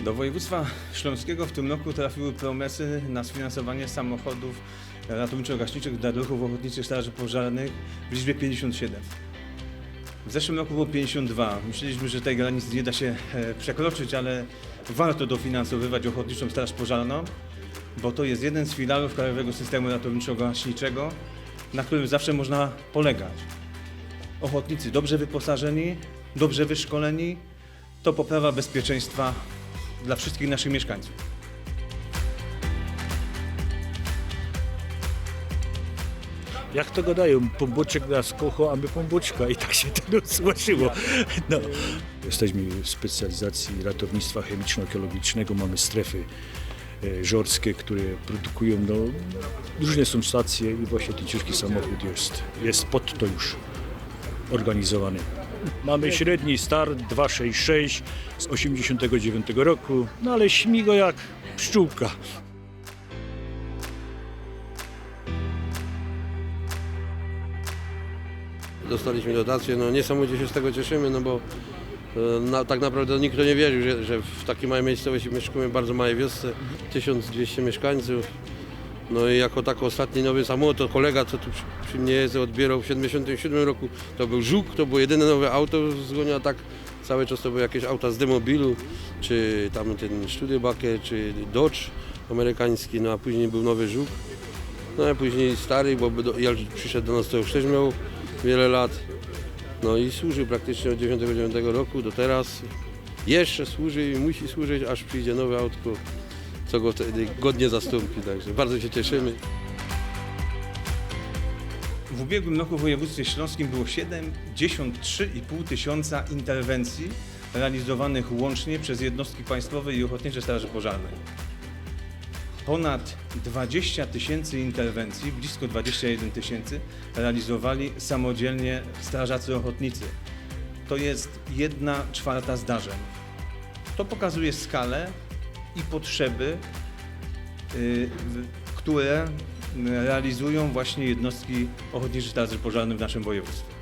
Do województwa śląskiego w tym roku trafiły promesy na sfinansowanie samochodów ratowniczo-gaśniczych dla druhów ochotniczych straży pożarnych w liczbie 57. W zeszłym roku było 52. Myśleliśmy, że tej granicy nie da się e, przekroczyć, ale warto dofinansowywać ochotniczą straż pożarną, bo to jest jeden z filarów krajowego systemu ratowniczo-gaśniczego, na którym zawsze można polegać. Ochotnicy dobrze wyposażeni, dobrze wyszkoleni, to poprawa bezpieczeństwa dla wszystkich naszych mieszkańców. Jak to gadają, pomboczek nas kocha, a my pomboczka i tak się to złożyło. No. Jesteśmy w specjalizacji ratownictwa chemiczno-ekologicznego, mamy strefy e, żorskie, które produkują, no, różne są stacje i właśnie ten ciężki samochód jest, jest pod to już organizowany. Mamy średni start 266 z 89 roku, no ale śmigo jak pszczółka. Dostaliśmy dotację, no niesamowicie się z tego cieszymy, no bo e, na, tak naprawdę nikt nie wierzył, że, że w takiej małej miejscowości mieszkamy, bardzo małej wiosce, 1200 mieszkańców. No i jako tak ostatni nowy samochód, to kolega, co tu przy, przy mnie jest, odbierał w 77 roku, to był Żuk, to było jedyne nowe auto w Zgonie, a tak cały czas to były jakieś auta z demobilu, czy tam ten Studebaker, czy Dodge amerykański, no a później był nowy Żuk. No a później stary, bo do, jak przyszedł do nas, to już też miał wiele lat. No i służył praktycznie od 99 roku do teraz. Jeszcze służy i musi służyć, aż przyjdzie nowe autko, co go wtedy godnie zastąpi. Także bardzo się cieszymy. W ubiegłym roku w województwie śląskim było 73,5 tysiąca interwencji realizowanych łącznie przez jednostki państwowe i ochotnicze straży pożarnej. Ponad 20 tysięcy interwencji, blisko 21 tysięcy, realizowali samodzielnie strażacy ochotnicy. To jest jedna czwarta zdarzeń. To pokazuje skalę i potrzeby, y, które realizują właśnie jednostki ochotniczych straży pożarnych w naszym województwie.